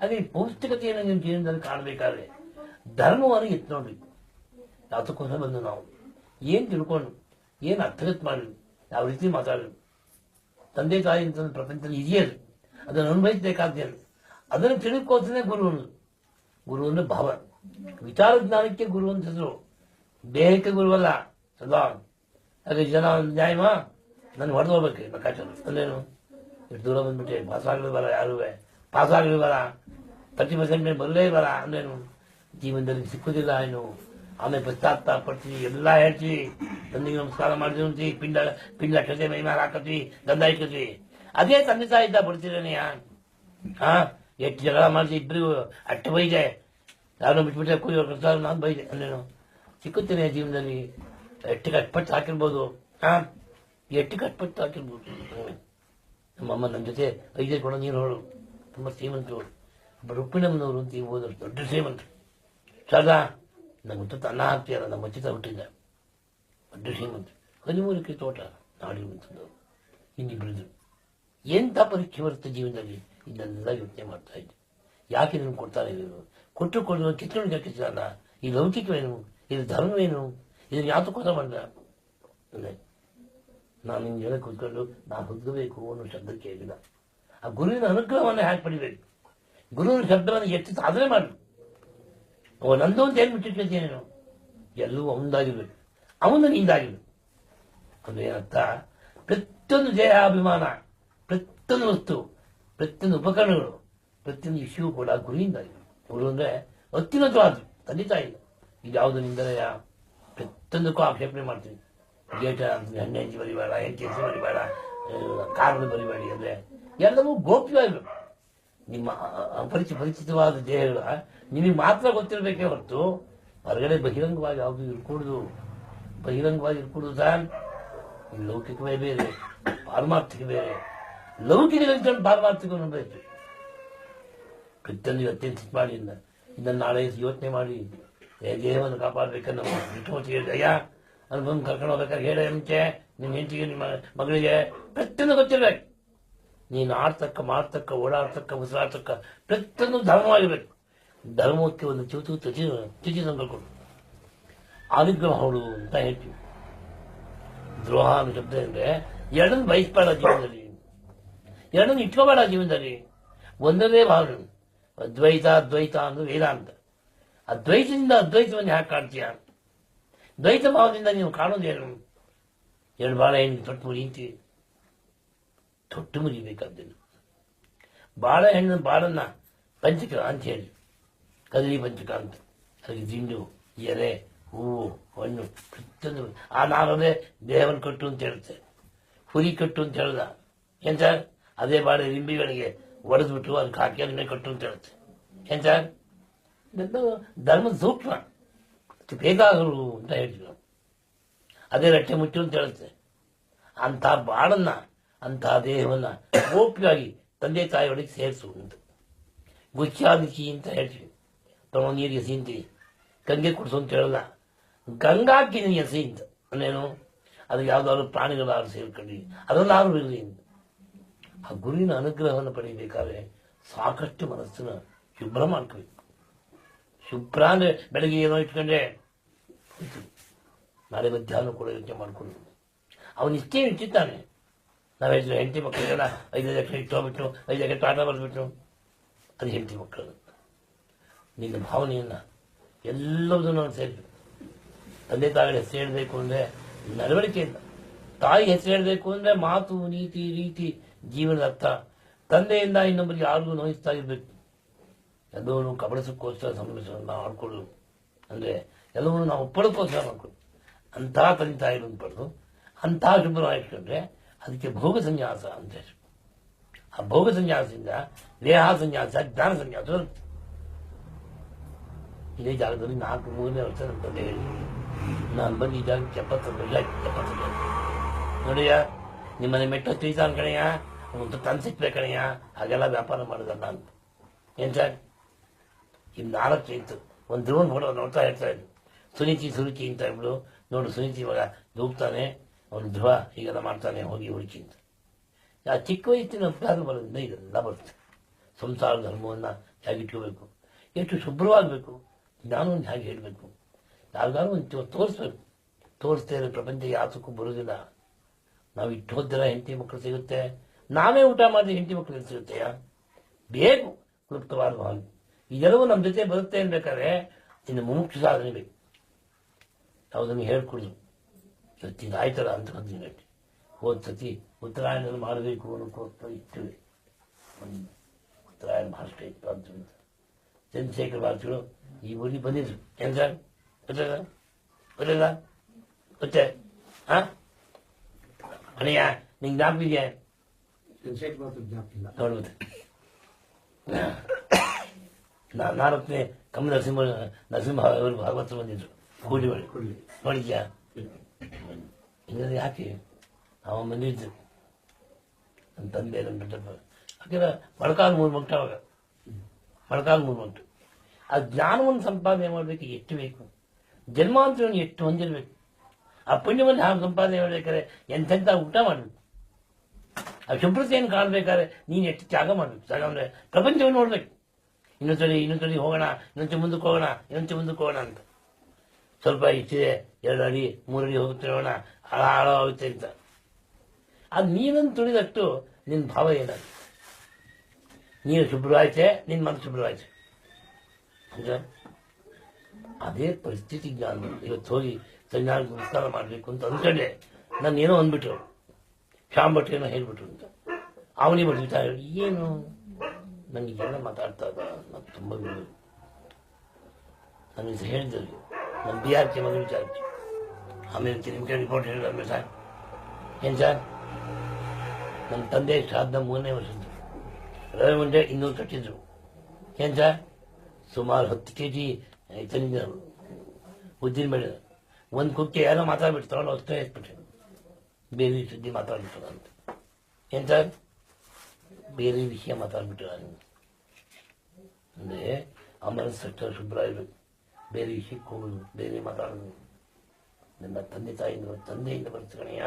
ಹಾಗೆ ಪೌಷ್ಟಿಕತೆಯನ್ನು ನಿಮ್ಮ ಜೀವನದಲ್ಲಿ ಕಾಣಬೇಕಾದ್ರೆ ಧರ್ಮವನ್ನು ಎತ್ತು ನೋಡ್ಬೇಕು ಅದಕ್ಕೋಸ್ಕರ ಬಂದು ನಾವು ಏನು ತಿಳ್ಕೊಂಡು, ಏನು ಅರ್ಥಗತ್ ಮಾಡಿ ಯಾವ ರೀತಿ ಮಾತಾಡಿ ತಂದೆ ತಾಯಿ ಅಂತ ಪ್ರಪಂಚದಲ್ಲಿ ಇದೆಯಲ್ಲ ಅದನ್ನು ಅನುಭವಿಸಬೇಕಾದ್ದೇನು ಅದನ್ನು ತಿಳ್ಕೋತಾನೆ ಗುರು ಅನ್ನೋದು ಗುರು ಅಂದ್ರೆ ಭಾವ. ವಿಚಾರ ಜ್ಞಾನಕ್ಕೆ ಗುರು ಅಂತ ಹೆಸರು. ದೇಹಕ್ಕೆ ಗುರುವಲ್ಲ. ಅಲ್ವಾ? ಅದೇ ಜನ ನ್ಯಾಯಮ ನಾನು ಹೊಡೆದು ಹೋಗ್ಬೇಕು. ಲೆಕ್ಕಾಚಾರ ಅಲ್ಲೇನು? ಇಷ್ಟು ದೂರ ಬಂದ್ಬಿಟ್ಟೆ. ಪಾಸ್ ಆಗಲಿ ಬರ ಯಾರು? ಪಾಸ್ ಆಗಲಿ ಬರ. ತರ್ಟಿ ಪರ್ಸೆಂಟ್ ಬರಲೇ ಬರ. ಅಂದ್ರೇನು ಜೀವನದಲ್ಲಿ ಸಿಕ್ಕುದಿಲ್ಲ ಏನು ಆಮೇಲೆ ಪಶ್ಚಾತ್ತಾಪ ಪಡ್ತೀವಿ ಎಲ್ಲ ಹೇಳ್ತೀವಿ. ತಂದೆಗೆ ನಮಸ್ಕಾರ ಮಾಡಿದ್ವಿ ಪಿಂಡ ಪಿಂಡ ಕತೆ ಮೈ ಮೇಲೆ ಹಾಕತ್ವಿ ಗಂಧ ಇಟ್ಕೊತೀವಿ ಅದೇ ತಂದೆ ತಾಯಿ ಇದ್ದ ಪಡ್ತೀರೇನೆಯಾ ಹಾ ಎಷ್ಟು ಜಗಳ ಮಾಡಿಸಿ ಇಬ್ಬರಿಗೂ ಅಷ್ಟು ಬೈದೆ. ಯಾರೋ ಬಿಟ್ಬಿಟ್ಟೆ ಕೂಲಿ ಕರ್ತಾರೆ ನಾನು ಬೈದೆ. ಅಂದೇನು ಸಿಕ್ಕುತ್ತೇನೆ ಜೀವನದಲ್ಲಿ. ಎಷ್ಟು ಕಟ್ಪಟ್ಟು ಹಾಕಿರ್ಬೋದು. ಹಾ ಎಷ್ಟು ಕಟ್ಪಟ್ಟು ಹಾಕಿರ್ಬೋದು. ನಮ್ಮಮ್ಮ ನನ್ನ ಜೊತೆ ಐದೇ ಕೊಡ ನೀರು ಹೊಳು. ತುಂಬ ಶ್ರೀಮಂತವರು ಒಬ್ಬ ರುಕ್ಮಿಣಮ್ಮನವರು ಅಂತ ಹೋದರು ದೊಡ್ಡ ಶ್ರೀಮಂತರು. ಸದಾ ನಮ್ಮ ಗೊತ್ತ ಅನ್ನ ನಮ್ಮ ಚಿತ್ರ ಹುಟ್ಟಿದ್ದ. ದೊಡ್ಡ ಶ್ರೀಮಂತ ಹದಿಮೂರಕ್ಕೆ ತೋಟ ನಾಡಿ ನಿಂತದ್ದು ಇನ್ನಿಬ್ಬರಿದ್ರು ಎಂಥ ಪರೀಕ್ಷೆ ಬರುತ್ತೆ ಜೀವನದಲ್ಲಿ? ಇದನ್ನೆಲ್ಲ ಯೋಚನೆ ಮಾಡ್ತಾ ಇದ್ದೆ. ಯಾಕೆ ಇದನ್ನು ಕೊಡ್ತಾರೆ ಇವರು? ಕೊಟ್ಟು ಕೊಡುವ ಕಿತ್ಕೊಂಡು ಹಾಕಿಸಿದಲ್ಲ ಈ ಲೌಕಿಕವೇನು? ಇದು ಧರ್ಮವೇನು? ಇದನ್ನು ಯಾತಕ್ಕೋಸ್ಕರ ಮಾಡಿದ? ನಾನು ನಿಮ್ಗೆ ಹೇಳಕ್ಕೆ ಕೂತ್ಕೊಂಡು ನಾನು ಹೊಂದಬೇಕು ಅನ್ನೋ ಶಬ್ದ ಕೇಳಿಲ್ಲ. ಆ ಗುರುವಿನ ಅನುಗ್ರಹವನ್ನು ಹ್ಯಾಕ್ ಪಡಿಬೇಕು. ಗುರುವಿನ ಶಬ್ದವನ್ನು ಎಷ್ಟು ಸಾಧನೆ ಮಾಡಿ ಅವ ನಂದು ಅಂತ ಏನು ಬಿಟ್ಟಿರ್ತೀನಿ ನಾವು ಎಲ್ಲವೂ ಅವನದಾಗಿರ್ಬೇಕು. ಅವನು ನಿಂದಾಗಿರ್ಬೇಕು. ಅಂದ್ರೆ ಏನರ್ಥ? ಪ್ರತಿಯೊಂದು ದೇಹಾಭಿಮಾನ, ಪ್ರತಿಯೊಂದು ವಸ್ತು, ಪ್ರತಿಯೊಂದು ಉಪಕರಣಗಳು, ಪ್ರತಿಯೊಂದು ವಿಷಯವೂ ಕೂಡ ಗುರುವಿಂದಾಗಿದೆ ಗುರು ಅಂದ್ರೆ ಅತ್ಯುನ್ನತವಾದ್ರು ತಂದೆ ತಾಯಿ ಇದು ಯಾವುದು ನಿಂದನೆಯ ಪ್ರತಿಯೊಂದಕ್ಕೂ ಆಕ್ಷೇಪಣೆ ಮಾಡ್ತೀನಿ ಗೇಟ ಹಣ್ಣು ಹೆಂಚಿ ಬರಿಬೇಡ ಹೆಂಚಿ ಹೆಸರು ಬರಿಬೇಡ ಕಾರಣ ಬರಿಬೇಡಿ ಅಂದ್ರೆ ಎಲ್ಲವೂ ಗೋಪ್ಯವಾಗಿ ನಿಮ್ಮ ಅಪರಿಚಿ ಪರಿಚಿತವಾದ ದೇಹಗಳ ನಿಮಗೆ ಮಾತ್ರ ಗೊತ್ತಿರಬೇಕೇ ಹೊರತು ಹೊರಗಡೆ ಬಹಿರಂಗವಾಗಿ ಯಾವುದು ಇರ್ಕೂಡುದು, ಬಹಿರಂಗವಾಗಿ ಇರ್ಕೂಡುದು ಈ ಲೌಕಿಕವೇ ಬೇರೆ, ಪಾರಮಾರ್ಥಿಕ ಬೇರೆ. ಲೌಕಿಕ ಜನ ಪಾರಮಾರ್ಥಿಕ ಬೇಕು ಪ್ರತಿಯೊಂದು ಇವತ್ತೇನು ಸಿಟ್ ಮಾಡಿ ಇನ್ನ ನಾಳೆ ಯೋಚನೆ ಮಾಡಿ ದೇಹವನ್ನು ಕಾಪಾಡಬೇಕನ್ನೋ ಬಿಟ್ಟು ಜಯ ಅಲ್ಲಿ ಬಂದು ಕರ್ಕೊಂಡು ಹೋಗ್ಬೇಕಾದ್ರೆ ಹೇಳ ಮುಂಚೆ ನಿಮ್ಮ ಹೆಂಡತಿಗೆ, ನಿಮ್ಮ ಮಗಳಿಗೆ ಪ್ರತಿಯೊಂದು ಗೊತ್ತಿರ್ಬೇಕು. ನೀನು ಆಡ್ತಕ್ಕ, ಮಾಡ್ತಕ್ಕ, ಓಡಾಡ್ತಕ್ಕ, ಉಸಿರಾಡ್ತಕ್ಕ ಪ್ರತಿಯೊಂದು ಧರ್ಮವಾಗಿರಬೇಕು ಧರ್ಮಕ್ಕೆ ಒಂದು ಚೂತು ತುಚಿ ತುಚಿ ಸಂಕಲ್ಪ ಅನುಗ್ರಹ ಹೊಡು ಅಂತ ಹೇಳ್ತೀವಿ. ದ್ರೋಹ ಅನ್ನೋ ಶಬ್ದ ಅಂದ್ರೆ ಎರಡನ್ನು ಬಯಸ್ಬೇಡ ಜೀವನದಲ್ಲಿ. ಎರಡನ್ನು ಇಟ್ಕೋಬೇಡ ಜೀವನದಲ್ಲಿ. ಒಂದನೇ ಭಾವನೆ. ಅದ್ವೈತ ಅದ್ವೈತ ಅಂದ್ರೆ ವೇದಾಂತ. ಅದ್ವೈತದಿಂದ ಅದ್ವೈತವನ್ನು ಯಾಕೆ ಕಾಡ್ತೀಯ ದ್ವೈತ ಭಾವದಿಂದ ನೀವು ಕಾಣೋದೇನು? ಎರಡು ಬಾಳ ಏನು ತೊಟ್ಟು ಮುರಿಯುತ್ತೀವಿ ತೊಟ್ಟು ಮುರಿಬೇಕಾದ್ದನ್ನು ಹೆಣ್ಣು ಬಾಳನ್ನ ಪಂಚಕ ಅಂತ ಹೇಳಿ. ಕದಲಿ ಪಂಚಕ ಅಂತ. ಅದಕ್ಕೆ ದಿಂಡು ಎರೆ ಹೂವು ಹಣ್ಣು ಪ್ರತಿಯೊಂದು. ಆ ನಾರದೇ ದೇಹವನ್ನು ಕಟ್ಟು ಅಂತ ಹೇಳುತ್ತೆ. ಹುರಿ ಕಟ್ಟು ಅಂತ ಹೇಳ್ದ? ಎಂತ ಸರ್? ಅದೇ ಬಾಳೆ ರಿಂಬಿಗಳಿಗೆ ಒಡೆದ್ಬಿಟ್ಟು ಅದಕ್ಕೆ ಹಾಕಿ ಅದನ್ನೇ ಕಟ್ಟು ಅಂತ ಹೇಳುತ್ತೆ. ಎಂತ ಧರ್ಮದ ಸೂಕ್ಷ್ಮ. ಬೇಕಾಗರು ಅಂತ ಹೇಳ್ತೀವಿ ನಾವು ಅದೇ ರಟ್ಟೆ ಮುಚ್ಚು ಅಂತ ಹೇಳುತ್ತೆ. ಅಂತ ಬಾಳನ್ನ ಅಂತ ದೇಹವನ್ನು ಗೋಪ್ಯವಾಗಿ ತಂದೆ ತಾಯಿಯೊಳಗೆ ಸೇರಿಸು ಅಂತ ಗುಚ್ಚಾದಿಸಿ ಅಂತ ಹೇಳ್ತೀವಿ. ತಗೊಂಡು ನೀರಿಗೆ ಸೀಂತೀವಿ ಗಂಗೆ ಕುಡಿಸು ಅಂತ ಹೇಳಲ್ಲ. ಗಂಗಾಕಿ ನೀರು ಸೀಂತ ಅಂದ್ರೇನು ಅದಕ್ಕೆ ಯಾವ್ದಾದ್ರು ಪ್ರಾಣಿಗಳಾದ್ರು ಸೇರ್ಕೊಂಡು ಅದರಲ್ಲಾದ್ರೂ ಇರಲಿ ಅಂತ. ಆ ಗುರುವಿನ ಅನುಗ್ರಹವನ್ನು ಪಡೆಯಬೇಕಾದ್ರೆ ಸಾಕಷ್ಟು ಮನಸ್ಸನ್ನು ಶುಭ್ರ ಮಾಡ್ಕೋಬೇಕು. ಶುಭ್ರ ಅಂದರೆ ಬೆಳಗ್ಗೆ ಏನೋ ಇಟ್ಕೊಂಡ್ರೆ. ನಾಳೆ ಮಧ್ಯಾಹ್ನ ಕೂಡ ಯೋಚನೆ ಮಾಡ್ಕೊಂಡು. ಅವನು ಇಷ್ಟೇ ಇಟ್ಟಿದ್ದಾನೆ ನಾವು ಹೇಳಿದ್ರೆ ಹೆಂಡತಿ ಮಕ್ಕಳಿಗೆಲ್ಲ ಐದು ಲಕ್ಷ ಇಟ್ಟೋಗ್ಬಿಟ್ಟು ಐದು ಲಕ್ಷ ಆಟ ಬರೆದ್ಬಿಟ್ಟು ಅದು ಹೆಂಡತಿ ಮಕ್ಕಳು ನಿನ್ನ ಭಾವನೆಯನ್ನ ಎಲ್ಲದನ್ನು ಸೇರಿ ತಂದೆ ತಾಯಿ ಹೆಸರು ಹೇಳಬೇಕು ಅಂದ್ರೆ ನಡವಳಿಕೆಯಿಂದ ತಾಯಿ ಹೆಸರು ಹೇಳಬೇಕು ಅಂದ್ರೆ ಮಾತು, ನೀತಿ, ರೀತಿ, ಜೀವನದ ಅರ್ಥ. ತಂದೆಯಿಂದ ಇನ್ನೊಬ್ಬರಿಗೆ ಯಾರಿಗೂ ನೋಯಿಸ್ತಾ ಇರಬೇಕು. ಎಲ್ಲವನ್ನೂ ಕಬಳಿಸೋಕ್ಕೋಸ್ಕರ ಸಂಬಂಧ ನಾವು ಆಡ್ಕೊಳ್ಳೋದು. ಅಂದ್ರೆ ಎಲ್ಲವನ್ನೂ ನಾವು ಒಪ್ಪಡಕ್ಕೋಸ್ಕರ ಮಾಡ್ಕೊಳ್ಳೋದು. ಅಂತಹ ತಂದೆ ತಾಯಿಗಳನ್ನು ಪಡೆದು ಅಂತಹ ಶುಭ್ರವಾಗಿ ಇಟ್ಕೊಂಡ್ರೆ ಅದಕ್ಕೆ ಭೋಗ ಸನ್ಯಾಸ ಅಂತ ಹೇಳಿ. ಆ ಭೋಗ ಸನ್ಯಾಸದಿಂದ ದೇಹ ಸನ್ಯಾಸ ಜ್ಞಾನ ಸನ್ಯಾಸ. ಇದೇ ಜಾಗದಲ್ಲಿ ನಾಲ್ಕು, ಮೂರನೇ ವರ್ಷ ನಮ್ಮ ತಂದೆ ಹೇಳಿ, ನಾನು ಬಂದು ಈ ಜಾಗಕ್ಕೆ ಎಪ್ಪತ್ತೊಂದು ಇಲ್ಲ ಎಪ್ಪತ್ತೊಂದು ನೋಡಿಯ, ನಿಮ್ಮನೆ ಮೆಟ್ಟು ತಿಳಿತಾನ ಕಣಯ್ಯ ಒಂದು ತಂದು ಸಿಕ್ಬೇಕು ಕಣಯ್ಯ ಹಾಗೆಲ್ಲ ವ್ಯಾಪಾರ ಮಾಡಿದ ನಾನು. ಏನ್ ಸರ್? ಇನ್ನು ನಾಲ್ಕು ಇತ್ತು ಒಂದು ಧ್ರುವನ್ ನೋಡೋ ನೋಡ್ತಾ ಇರ್ತಾ ಇದ್ದೀನಿ ಸುನೀತಿ ಸುರುಚಿ ಅಂತ ಇಬ್ಳು ನೋಡು ಸುನೀತಿ ಇವಾಗ ದೂಗ್ತಾನೆ. ಅವನು ಧ್ರುವ, ಹೀಗೆಲ್ಲ ಮಾಡ್ತಾನೆ, ಹೋಗಿ ಹುಡುಕಿ ಅಂತ. ಆ ಚಿಕ್ಕ ವಯಸ್ಸಿನ ಅಭ್ಯಾಸ ಬರೋದ್ರಿಂದ ಇದೆಲ್ಲ ಬರುತ್ತೆ. ಸಂಸಾರ ಧರ್ಮವನ್ನು ಹೇಗೆ ಇಟ್ಕೋಬೇಕು ಎಷ್ಟು ಶುಭ್ರವಾಗಬೇಕು. ಜ್ಞಾನವನ್ನು ಹೇಗೆ ಹೇಳಬೇಕು. ಯಾರಿಗಾರು ಒಂದು ತೋರಿಸ್ಬೇಕು. ತೋರಿಸ್ತಾ ಇರೋ ಪ್ರಪಂಚ ಯಾತಕ್ಕೂ ಬರೋದಿಲ್ಲ ನಾವು ಇಟ್ಟು ಹೋದ್ರೆ ಹೆಂಡತಿ ಮಕ್ಕಳು ಸಿಗುತ್ತೆ. ನಾವೇ ಊಟ ಮಾಡಿದ್ರೆ ಹೆಂಡತಿ ಮಕ್ಕಳು ಸಿಗುತ್ತೆಯ ಬೇಕು, ಕ್ಲುಪ್ತವಾದ ಭಾವನೆ. ಇದೆಲ್ಲವೂ ನಮ್ಮ ಜೊತೆ ಬರುತ್ತೆ ಅನ್ಬೇಕಾದ್ರೆ ಇನ್ನು ಮುಮುಕ್ಷ ಸಾಧನೆ ಬೇಕು ಯಾವುದನ್ನು ಹೇಳ್ಕೊಡುದು. ಇವತ್ತಿನ ಆಯ್ತಲ್ಲ ಅಂತ ಹದಿನೈದು ಗಂಟೆ ಹೋದ ಸತಿ ಉತ್ತರಾಯಣದಲ್ಲಿ ಮಾಡಬೇಕು ಅನ್ನೋಕ್ಕೋಸ್ಕರ ಇಟ್ಟಿವೆ ಒಂದು ಉತ್ತರಾಯಣ ಭಾಷೆ ಇತ್ತು ಅಂತ ಚಂದ್ರಶೇಖರ ಭಾಷೆಗಳು ಈ ಊರಿಗೆ ಬಂದಿದ್ರು. ಎಂದ್ರ ಸರ್ ಗೊತ್ತಿಲ್ಲ ಗೊತ್ತೆ ಹಾಂ ಅಣ್ಣಯ್ಯ ನಿಂಗೆ ಜ್ಞಾಪಿಲ್ಲ ನೋಡ್ಬೋದು. ನಾ- ನಾಲ್ಕನೇ ಕಮ್ಮ ನರಸಿಂಹ ನರಸಿಂಹ ಅವರು ಭಾಗವತರು ಬಂದಿದ್ರು. ಕೂಡಿ ಮಾಡಿ ನೋಡಿದ್ಯಾ? ಇಲ್ಲದ್ರೆ ಯಾಕೆ? ಅವ ಬಂದಿದ್ದು ನನ್ನ ತಂದೆ ನನ್ನ ದೊಡ್ಡಪ್ಪ. ಯಾಕಂದ್ರೆ ಮೊಳಕಾಲ್ ಮೂರು ಮಟ್ಟ ಅವಾಗ. ಮೊಳಕಾಲ್ ಮೂರು ಮಂಟು ಆ ಜ್ಞಾನವನ್ನು ಸಂಪಾದನೆ ಮಾಡಬೇಕು, ಎಷ್ಟು ಬೇಕು? ಜನ್ಮಾಂತರವನ್ನು ಎಷ್ಟು ಹೊಂದಿರಬೇಕು? ಆ ಪುಣ್ಯವನ್ನು ಹಾಗೆ ಸಂಪಾದನೆ ಮಾಡಬೇಕಾದ್ರೆ ಎಂಥೆಂಥ ಊಟ ಮಾಡಬೇಕು? ಆ ಶುಭ್ರತೆಯನ್ನು ಕಾಣಬೇಕಾದ್ರೆ ನೀನು ಎಷ್ಟು ತ್ಯಾಗ ಮಾಡಬೇಕು? ತ್ಯಾಗ ಅಂದರೆ ಪ್ರಪಂಚವನ್ನು ನೋಡ್ಬೇಕು. ಇನ್ನೊಂದ್ಸರಿ ಇನ್ನೊಂದ್ಸರಿ ಹೋಗೋಣ ಇನ್ನೊಂದು ಮುಂದಕ್ಕೆ ಹೋಗೋಣ ಇನ್ನೊಂದು ಮುಂದಕ್ಕೆ ಹೋಗೋಣ ಅಂತ. ಸ್ವಲ್ಪ ಇಷ್ಟಿದೆ ಎರಡು ಅಡಿ, ಮೂರು ಅಡಿ ಹೋಗುತ್ತಿರೋಣ ಹಾಳ ಹಾಳಾಗುತ್ತೆ ಅಂತ. ಅದು ನೀನನ್ನು ತುಳಿದಷ್ಟು ನಿನ್ನ ಭಾವ ಏನಾಗುತ್ತೆ ನೀನು ಶುಭ್ರವಾಯ್ತೆ ನಿನ್ನ ಮನಸ್ಸು ಶುಭ್ರವಾಯ್ತೆ. ಅದೇ ಪರಿಸ್ಥಿತಿ ಜ್ಞಾನ. ಇವತ್ತು ಹೋಗಿ ಸಂಜ್ಞಾನ ನಮಸ್ಕಾರ ಮಾಡಬೇಕು ಅಂತ ಅಂದ್ಕೊಂಡೆ. ನಾನು ಏನೋ ಅಂದ್ಬಿಟ್ರು. ಶ್ಯಾಮ್ ಭಟ್ ಏನೋ ಹೇಳ್ಬಿಟ್ರು ಅಂತ. ವಿಚಾರ ಹೇಳಿ, ಏನು? ನನಗೆಲ್ಲ ಮಾತಾಡ್ತಾ ಇದ್ದ ನಾನು ತುಂಬ ಹೆಸರು ಹೇಳಿದ್ರು ಆರ್ ಕೆ ಮಗನ ವಿಚಾರ ಆಮೇಲೆ ನಿಮ್ಗೆ ರಿಪೋರ್ಟ್ ಹೇಳಿದ್ರೆ ಸರ್ ಏನು ಸರ್ ನಮ್ಮ ತಂದೆ ಶ್ರಾದ್ದ ಮೂರನೇ ವರ್ಷದ್ದು ರವಿ ಮುಂಡೆ ಇನ್ನೂರು ಕಟ್ಟಿದ್ರು ಏನು ಸರ್ ಸುಮಾರು ಹತ್ತು ಕೆ ಜಿ ತಂದಿದ್ದ ಉದ್ದಿನ ಬೇಡ ಒಂದು ಕುಕ್ಕೆ ಯಾರೋ ತಗೊಂಡು ಅಷ್ಟೇ ಎತ್ಬಿಟ್ಟೆ ಬೇರೆ ಸುದ್ದಿ ಮಾತಾಡ್ಬಿಟ್ಟು ಅಂತ ಏನು ಸರ್ ಬೇರೆ ವಿಷಯ ಮಾತಾಡ್ಬಿಟ್ಟು ನಾನು ಅಂದರೆ ಅಮರ ಅಷ್ಟು ಶುಭ್ರ ಬೇರೆ ವಿಷಯಕ್ಕೆ ಬೇರೆ ಮಾತಾಡೋದು ನನ್ನ ತಂದೆ ತಾಯಿಯಿಂದ ತಂದೆಯಿಂದ ಬರ್ತಕಣೆಯ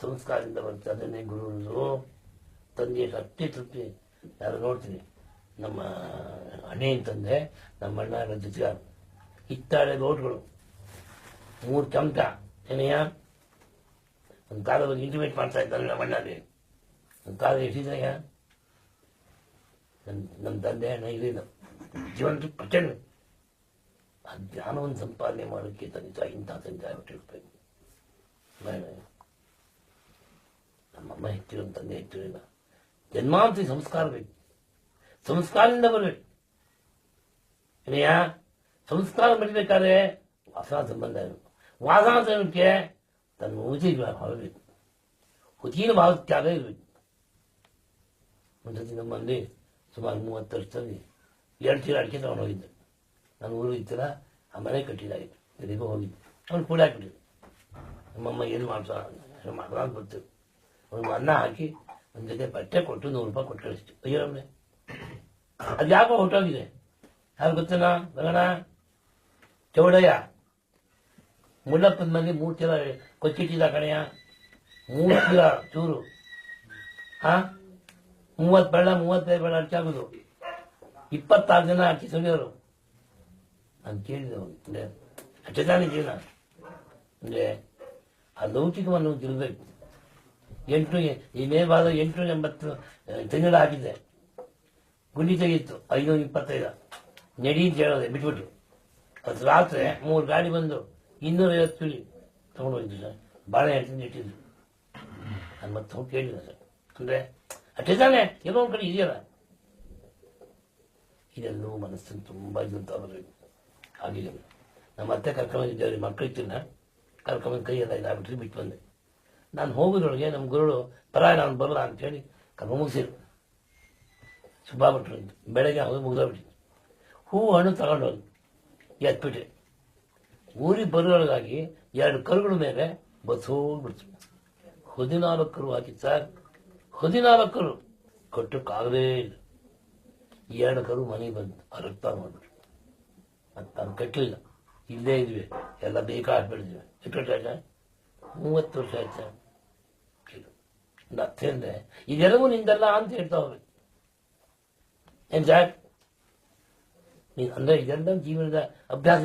ಸಂಸ್ಕಾರದಿಂದ ಬರುತ್ತೆ ಅದನ್ನೇ ಗುರು ತಂದೆಯ ತಂದೆ ಅಷ್ಟೇ ತೃಪ್ತಿ ಯಾರು ನೋಡ್ತೀನಿ ನಮ್ಮ ಅಣ್ಣೆಯಿಂದ ತಂದೆ ನಮ್ಮ ಅಣ್ಣ ಜೊತೆಗ ಹಿತ್ತಾಳೆ ಲೋಟ್ಗಳು ಮೂರು ಚಮಚ. ಏನಯ್ಯ? ಒಂದು ಕಾಲದಲ್ಲಿ ಇಂಟಿಮೇಟ್ ಮಾಡ್ತಾ ಇದ್ದಾರೆ ನಮ್ಮ ಅಣ್ಣನೇ ಒಂದು ಕಾಲ ಎಷ್ಟಿದ್ರಯ್ಯ? ನನ್ನ ನಮ್ಮ ತಂದೆ ಅಣ್ಣ ಇರಲಿಲ್ಲ ಜೀವನ ಪ್ರಚಂಡ. ಆ ಜ್ಞಾನವನ್ನು ಸಂಪಾದನೆ ಮಾಡೋಕ್ಕೆ ತಂದೆ ಇಂಥ ತಂದೆ ಆಗಿಬಿಟ್ಟಿರ್ಬೇಕು ನಮ್ಮಮ್ಮ ಹೆಚ್ಚಿರೋ ನಮ್ಮ ತಂದೆ ಹೆಚ್ಚಿರಲಿಲ್ಲ ಜನ್ಮಾಂತಿ ಸಂಸ್ಕಾರ ಬೇಕು ಸಂಸ್ಕಾರದಿಂದ ಬರಬೇಕು ಏನಯ್ಯ ಸಂಸ್ಕಾರ ಬರಬೇಕಾದ್ರೆ ವಾಸನಾ ಸಂಬಂಧ ಇರಬೇಕು ವಾಸನಾ ಸಂಬಂಧಕ್ಕೆ ತನ್ನ ಊಜಿ ಹೊರಬೇಕು ಹುತಿನ ಭಾವ ತ್ಯಾಗ ಇರಬೇಕು ಒಂದ್ಸತಿ ನಮ್ಮಲ್ಲಿ ಸುಮಾರು ಮೂವತ್ತು ವರ್ಷದಲ್ಲಿ ಎರಡು ಚೀಲ ಅಡಿಕೆ ತಗೊಂಡು ಹೋಗಿದ್ದೆ ನಾನು ಊರು ಇತ್ತಲ್ಲ ಆ ಮನೆ ಕಟ್ಟಿದಾಗಿತ್ತು. ಎಲ್ಲಿಗೋ ಹೋಗಿದ್ದೆ. ಅವ್ನು ಕೂಡ ಹಾಕ್ಬಿಟ್ಟಿದ್ದೆ ನಮ್ಮಮ್ಮ ಏನು ಮಾಡ್ಸೋ ಅಂತ ಗೊತ್ತು ಅವ್ನು ಅನ್ನ ಹಾಕಿ ಒಂದು ಜೊತೆ ಬಟ್ಟೆ ಕೊಟ್ಟು ನೂರು ರೂಪಾಯಿ ಕೊಟ್ಟು ಕಳಿಸ್ತು. ಅಯ್ಯೋ ಅಮ್ಮೆ, ಅದು ಯಾಕೋ ಹೊಟ್ಟೋಗಿದೆ ಯಾರು ಗೊತ್ತೇನ? ಬರೋಣ. ಚೌಡಯ್ಯ, ಮುಳ್ಳಪ್ಪನ ಮನೆ ಮೂರು ಚೀಲ ಕೊಚ್ಚಿಟ್ಟಿದ್ದ ಕಣಯ್ಯ. ಮೂರು ಚೀಲ ಚೂರು. ಹಾ ಮೂವತ್ತು ಬೆಳ್ಳ ಮೂವತ್ತೈದು ಬೆಳ್ಳ ಅರ್ಚಾಗೋದು ಇಪ್ಪತ್ತಾರು ಜನ ಅರ್ಚಿ ಸುಳಿಯೋರು ನಾನು ಕೇಳಿದೆವು ಅಂದರೆ ಅಷ್ಟೇ ಜೀವನ ಅಂದರೆ, ಆ ಲೌಕಿಕವನ್ನು ತಿಳ್ಬೇಕು ಎಂಟು, ಈ ಮೇಲ್ಭಾಗ ಎಂಟು ಎಂಬತ್ತು ತಿಂಗಳ ಹಾಕಿದ್ದೆ ಗುಂಡಿ ತೆಗೆಯಿತ್ತು ಐನೂರ ಇಪ್ಪತ್ತೈದು. ನಡಿ ಅಂತ ಹೇಳೋದೆ ಬಿಟ್ಬಿಟ್ಟು ಅದು ರಾತ್ರಿ ಮೂರು ಗಾಡಿ ಬಂದು ಇನ್ನೂರೈವತ್ತು ಐವತ್ತು ತೊಗೊಂಡು ಹೋಗಿದ್ದು ಸರ್. ಬಾಳೆ ತಿಂದು ಇಟ್ಟಿದ್ದು ನಾನು ಮತ್ತೆ ಹೋಗಿ ಕೇಳಿದೆ ಸರ್. ಅಂದರೆ ಅಷ್ಟೇ ತಾನೇ ಎಲ್ಲೋ ಒಂದು ಕಡೆ ಇದೆಯಲ್ಲ? ಇದೆಲ್ಲೂ ಮನಸ್ಸನ್ನು ತುಂಬ ಇದ್ದಂತ ಬರಬೇಕು ಆಗಿದೆ ನಮ್ಮ ಅತ್ತೆ ಕರ್ಕೊಂಬಂದಿದ್ದೇವೆ ತಿನ್ನ ಕರ್ಕೊಂಬಂದು ಎಲ್ಲ ಇದಾಗ್ಬಿಟ್ರಿ ಬಿಟ್ಟು ಬಂದೆ. ನಾನು ಹೋಗೋದ್ರೊಳಗೆ ನಮ್ಮ ಗುರುಗಳು ಪರಾಯ ನಾನು ಬರಲ್ಲ ಅಂತೇಳಿ ಕರ್ಕೊಂಡು ಮುಗಿಸಿರು ಸುಬ್ಬಾ ಭಟ್ರು ಬೆಳಗ್ಗೆ ಹೋಗಿ ಮುಗಿದೋಗ್ಬಿಟ್ಟು ಹೂವು ಹಣ್ಣು ತಗೊಂಡು ಹೋಗಿ ಎತ್ಬಿಟ್ಟೆ ಊರಿಗೆ ಬರೋಳಗಾಗಿ ಎರಡು ಕರುಗಳ ಮೇಲೆ ಬಸ್ ಹೋಗ್ಬಿಡ್ತು ಹದಿನಾಲ್ಕು ಕರು ಹಾಕಿತ್ತು ಸರ್. ಹದಿನಾಲ್ಕು ಕರು. ಕಟ್ಟಕ್ಕಾಗಲೇ ಇಲ್ಲ. ಎರಡು ಕರು ಮನೆಗೆ ಬಂದು ರಕ್ತ ಮಾಡ್ಬಿಟ್ರು. ಮತ್ತೆ ನಾನು ಕಟ್ಟಲಿಲ್ಲ ಇಲ್ಲೇ ಇದ್ವಿ. ಎಲ್ಲ ಬೇಕಾಗಿ ಬೆಳೆದಿವೆ. ಎಷ್ಟು ಮೂವತ್ತು ವರ್ಷ ಆಯ್ತು? ಅತ್ತೆ ಇದೆಲ್ಲವೂ ನಿಂದಲ್ಲ ಅಂತ ಹೇಳ್ತಾ ಹೋಗ್ಬೇಕು ಏನ್ ಸಾಕ್? ಅಂದ್ರೆ ಇದೆಲ್ಲ ಜೀವನದ ಅಭ್ಯಾಸ